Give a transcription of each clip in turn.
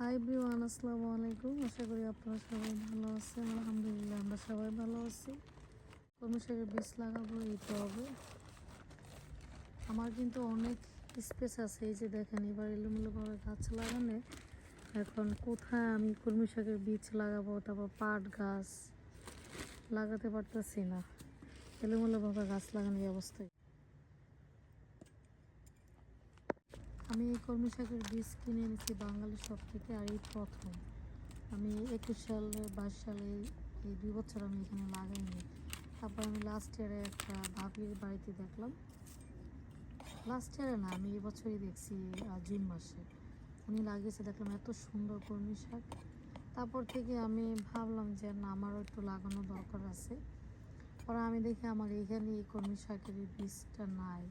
High ব্রিওয়ান আসসালামু আলাইকুম আশা করি আপনারা সবাই ভালো আছেন। আলহামদুলিল্লাহ, আমরা সবাই ভালো আছি। কর্মী শাকের বীজ লাগাবো, এই তো হবে। আমার কিন্তু অনেক স্পেস আছে, এই যে দেখেন, এবার এলোমেলোভাবে গাছ লাগানো। এখন কোথায় আমি কর্মী শাকের বীজ লাগাবো, তারপর পাট গাছ? লাগাতে পারতেছি না। এলোমেলোভাবে গাছ লাগানোর অবস্থায়। আমি এই কর্মী শাকের বীজ কিনে এনেছি বাঙালি শপ থেকে আর এই প্রথম। আমি একুশ সালে, বাইশ সালে এই- দুই বছর আমি এখানে লাগাইনি। তারপর আমি লাস্ট ইয়ারে একটা ভাবির বাড়িতে দেখলাম। লাস্ট ইয়ারে না, আমি এই বছরই দেখছি জুন মাসে। উনি লাগিয়েছে, দেখলাম এত সুন্দর কর্মী শাক তারপর থেকে আমি ভাবলাম যে না, আমারও একটু লাগানো দরকার আছে। পরে আমি দেখি আমার এখানে এই কর্মী শাকের বীজটা নাই।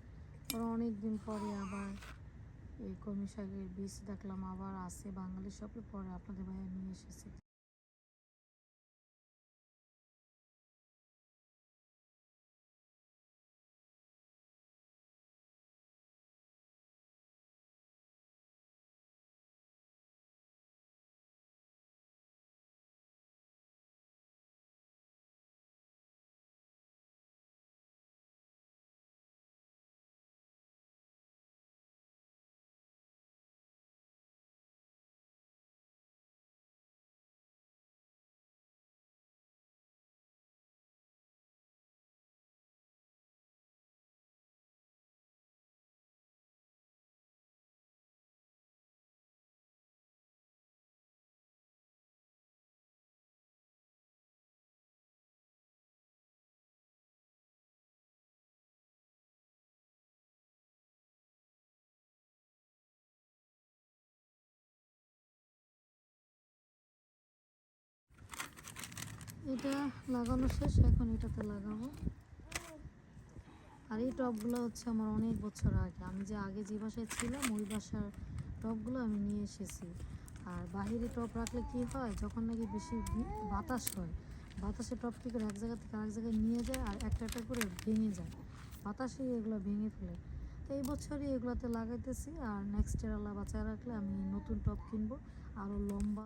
পরে অনেক দিন পরে আবার এই কর্মী শাকের বীজ দেখলাম আবার আছে বাঙালি শপে পরে আপনাদের ভাইয়া নিয়ে এসেছে। এটা লাগানো শেষ, এখন এটাতে লাগাবো। আর এই টবগুলো হচ্ছে আমার অনেক বছর আগে। আমি যে আগে যে বাসায় ছিলাম, ওই বাসার টবগুলো আমি নিয়ে এসেছি। আর বাহিরে টব রাখলে কি হয়, যখন নাকি বেশি বাতাস হয়, বাতাসে কী করে এক জায়গা থেকে আরেক জায়গায় নিয়ে যায় আর একটা একটা করে ভেঙে যায়। বাতাসেই এগুলো ভেঙে ফেলে। তো এই বছরই এগুলোতে লাগাইতেছি। আর নেক্সট ইয়ার আল্লাহ বাঁচায় রাখলে আমি নতুন টব কিনবো আরও লম্বা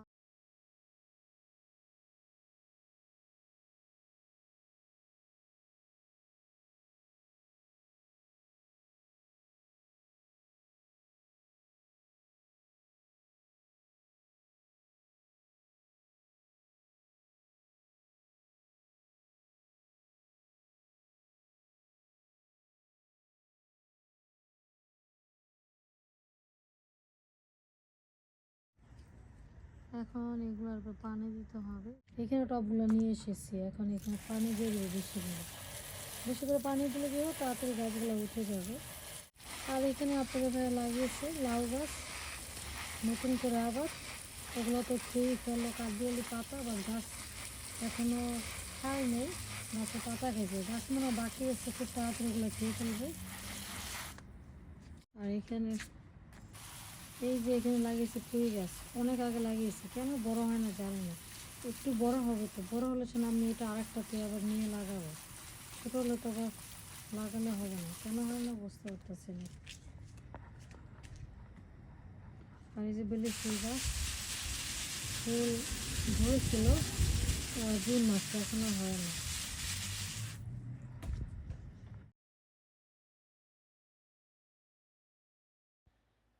এখন এগুলোর উপর পানি দিতে হবে। এখানে টবগুলো নিয়ে এসেছি। এখন এখানে পানি দিয়ে বেশি করে। বেশি করে পানি দিলে কি তাড়াতাড়ি গাছগুলো উঠে যাবে। আর এখানে আপনাদের লাগিয়েছে লাউ গাছ, নতুন করে আবার। ওগুলো তো খেয়েই ফেলল কাঠবিয়ালি পাতা বা গাছ এখনও খায় নেই। গাছে পাতা খেয়েছে গাছ মনে বাকি আছে, খুব তাড়াতাড়ি ওগুলো খেয়ে ফেলবে। আর এখানে এই যে এখানে লাগিয়েছে পুঁই গাছ, অনেক আগে লাগিয়েছে। কেন বড় হয় না জানি না। একটু বড় হবে তো, বড় হলে সে আমি এটা আরেকটাতে আবার নিয়ে লাগাবো। ছোটো হলে তো আবার লাগালে হবে না। কেন হয় না বুঝতে পারতেছি না। আর এই যে বেলি ফুল গাছ, ফুল ধরেছিল জুন মাসে এখনও হয় না।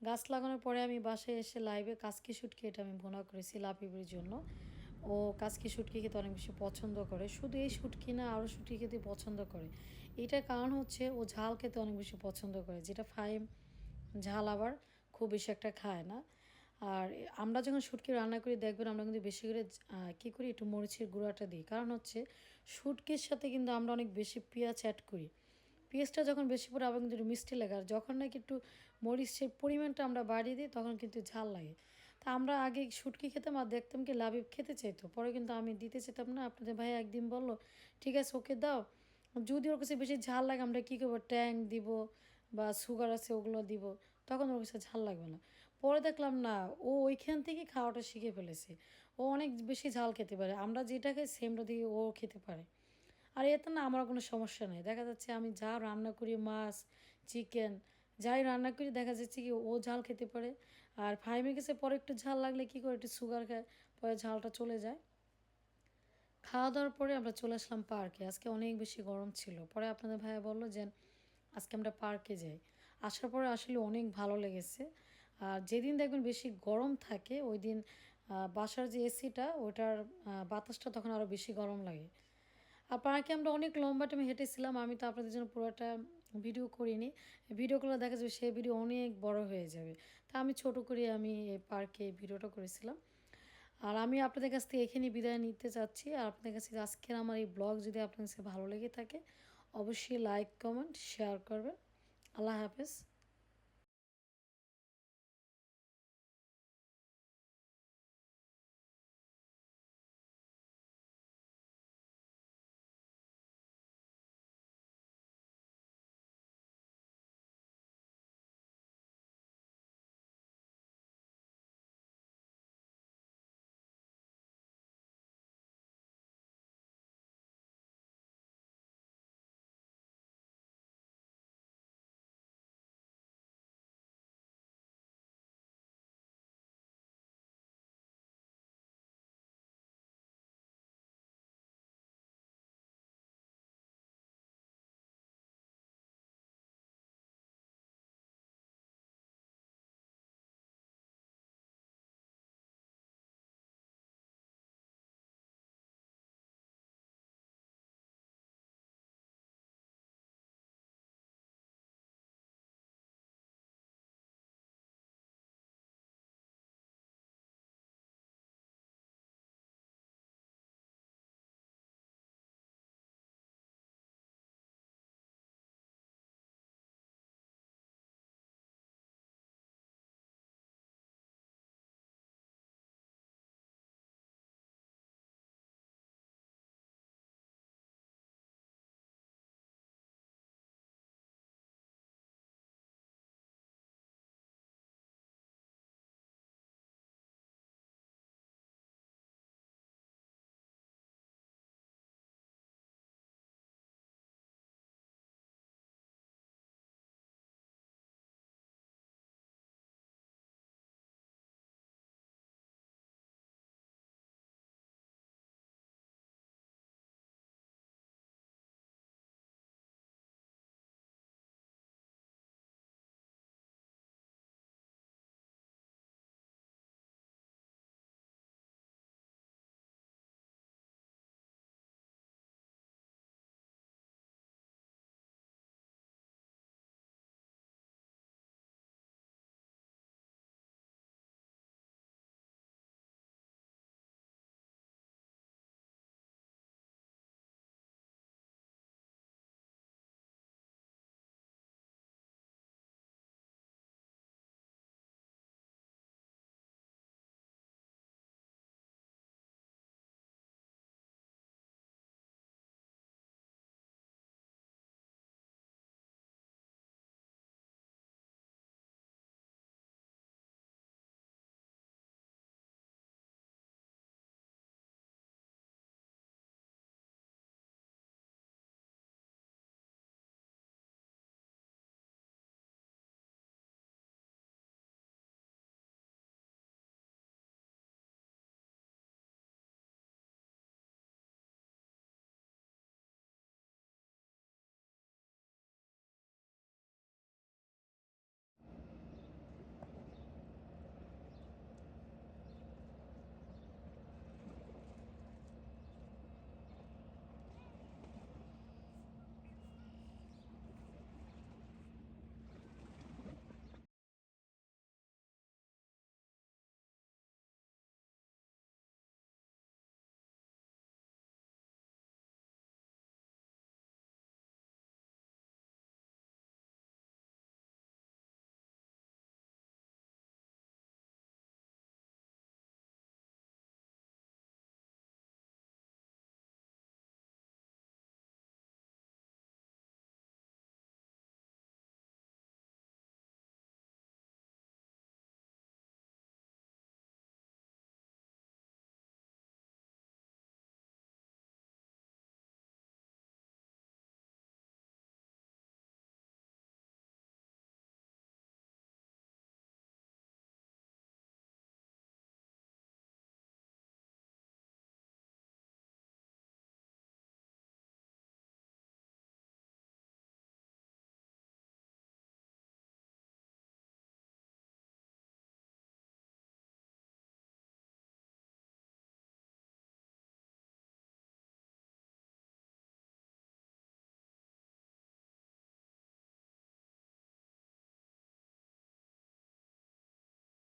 গাছ লাগানোর পরে আমি বাসায় এসে লাইভে কাসকি শুটকি এটা আমি ভোনা করেছি লাপিবির জন্য। ও কাসকি শুটকি খেতে অনেক বেশি পছন্দ করে। শুধু এই শুটকি না আরও শুটকি খেতে পছন্দ করে। এটার কারণ হচ্ছে ও ঝাল খেতে অনেক বেশি পছন্দ করে। যেটা ফাইম ঝাল আবার খুব বেশি একটা খায় না। আর আমরা যখন শুটকি রান্না করি, দেখবেন আমরা কিন্তু বেশি করে কী করি, একটু মরিচের গুঁড়াটা দিই। কারণ হচ্ছে শুটকির সাথে কিন্তু আমরা অনেক বেশি পেঁয়াজ অ্যাড করি। পেঁয়াজটা যখন বেশি পরে আবার কিন্তু একটু মিষ্টি লাগে। আর যখন নাকি একটু মরিচের পরিমাণটা আমরা বাড়িয়ে দিই, তখন কিন্তু ঝাল লাগে। তা আমরা আগে শুটকি খেতাম আর দেখতাম কি লাবিব খেতে চাইতো। পরে কিন্তু আমি দিতে চাইতাম না। আপনাদের ভাই একদিন বলল, ঠিক আছে, ওকে দাও। যদি ওর কাছে বেশি ঝাল লাগে, আমরা কী করব? ট্যাং দিব বা সুগার আছে, ওগুলো দিব। তখন ওর কাছে ঝাল লাগবে না। পরে দেখলাম না, ও ওইখান থেকে খাওয়াটা শিখে ফেলেছে। ও অনেক বেশি ঝাল খেতে পারে। আমরা যেটা খাই সেমটা দিয়ে ও খেতে পারে। আর এতে না আমার কোনো সমস্যা নেই। দেখা যাচ্ছে আমি যা রান্না করি, মাছ চিকেন যাই রান্না করি, দেখা যাচ্ছে কি ও ঝাল খেতে পারে। আর ফাইমে গেছে পরে একটু ঝাল লাগলে কী করে, একটু সুগার খায়, পরে ঝালটা চলে যায়। খাওয়া দাওয়ার পরে আমরা চলে আসলাম পার্কে। আজকে অনেক বেশি গরম ছিল। পরে আপনাদের ভাইয়া বলল যে, আজকে আমরা পার্কে যাই। আসার পরে আসলে অনেক ভালো লেগেছে। আর যেদিন দেখবেন বেশি গরম থাকে, ওই দিন বাসার যে এসিটা, ওটার বাতাসটা তখন আরও বেশি গরম লাগে। আর পার্কে আমরা অনেক লম্বা টাইমে হেঁটেছিলাম। আমি তো আপনাদের জন্য পুরোটা ভিডিও করিনি। ভিডিওগুলো দেখা যাবে সেই ভিডিও অনেক বড় হয়ে যাবে। তা আমি ছোট করে আমি পার্কে ভিডিওটা করেছিলাম। আর আমি আপনাদের কাছ থেকে এখানে বিদায় নিতে চাচ্ছি। আর আপনাদের কাছে আজকের আমার এই ব্লগ যদি আপনাদের কাছে ভালো লেগে থাকে, অবশ্যই লাইক কমেন্ট শেয়ার করবেন। আল্লাহ হাফেজ।